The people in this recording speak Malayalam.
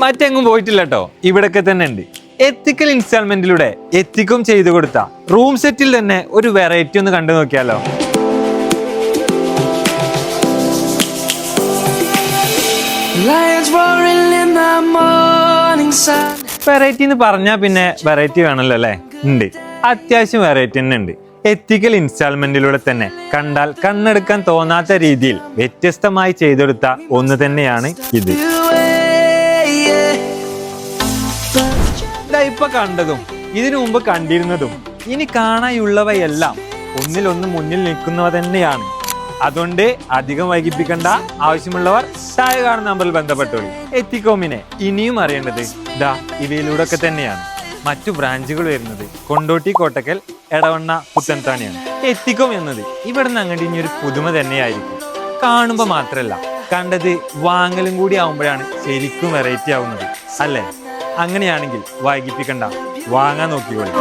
മറ്റെങ്ങും പോയിട്ടില്ല കേട്ടോ ഇവിടൊക്കെ തന്നെ ഉണ്ട്. എത്തിക്കൽ ഇൻസ്റ്റാൾമെന്റിലൂടെ എത്തിക്കും ചെയ്തു കൊടുത്ത റൂം സെറ്റിൽ തന്നെ ഒരു വെറൈറ്റി ഒന്ന് കണ്ടു നോക്കിയാലോ. വെറൈറ്റി എന്ന് പറഞ്ഞാൽ പിന്നെ വെറൈറ്റി വേണമല്ലോ അല്ലേ? ഉണ്ട്. അത്യാവശ്യം വെറൈറ്റി തന്നെ ഉണ്ട്. എത്തിക്കൽ ഇൻസ്റ്റാൾമെന്റിലൂടെ തന്നെ കണ്ടാൽ കണ്ണെടുക്കാൻ തോന്നാത്ത രീതിയിൽ വ്യത്യസ്തമായി ചെയ്തെടുത്ത ഒന്ന് തന്നെയാണ് ഇത്. ഇപ്പൊ കണ്ടതും ഇതിനു മുമ്പ് കണ്ടിരുന്നതും. ഇനി കാണാനുള്ളവയെല്ലാം ഒന്നിലൊന്ന് മുന്നിൽ നിൽക്കുന്നവ തന്നെയാണ്. അതുകൊണ്ട് അധികം വൈകിപ്പിക്കേണ്ട. ആവശ്യമുള്ളവർ താഴെ കാണുന്ന നമ്പറിൽ ബന്ധപ്പെട്ടോളി. എത്തിക്കോമിനെ ഇനിയും അറിയേണ്ടത് ദാ ഇവയിലൂടെ ഒക്കെ തന്നെയാണ്. മറ്റു ബ്രാഞ്ചുകൾ വരുന്നത്. കൊണ്ടോട്ടി കോട്ടക്കൽ എടവണ്ണ പുത്തൻതാണിയാണ്. എത്തിക്കോം എന്നത് ഇവിടെ നിന്ന് അങ്ങോട്ട് ഇനി ഒരു പുതുമ തന്നെയായിരിക്കും. കാണുമ്പോൾ മാത്രമല്ല കണ്ടത് വാങ്ങലും കൂടി ആവുമ്പോഴാണ് ശരിക്കും വെറൈറ്റി ആവുന്നത്. അല്ലേ? അങ്ങനെയാണെങ്കിൽ വൈകിപ്പിക്കണ്ട. വാങ്ങാൻ നോക്കിക്കോളൂ.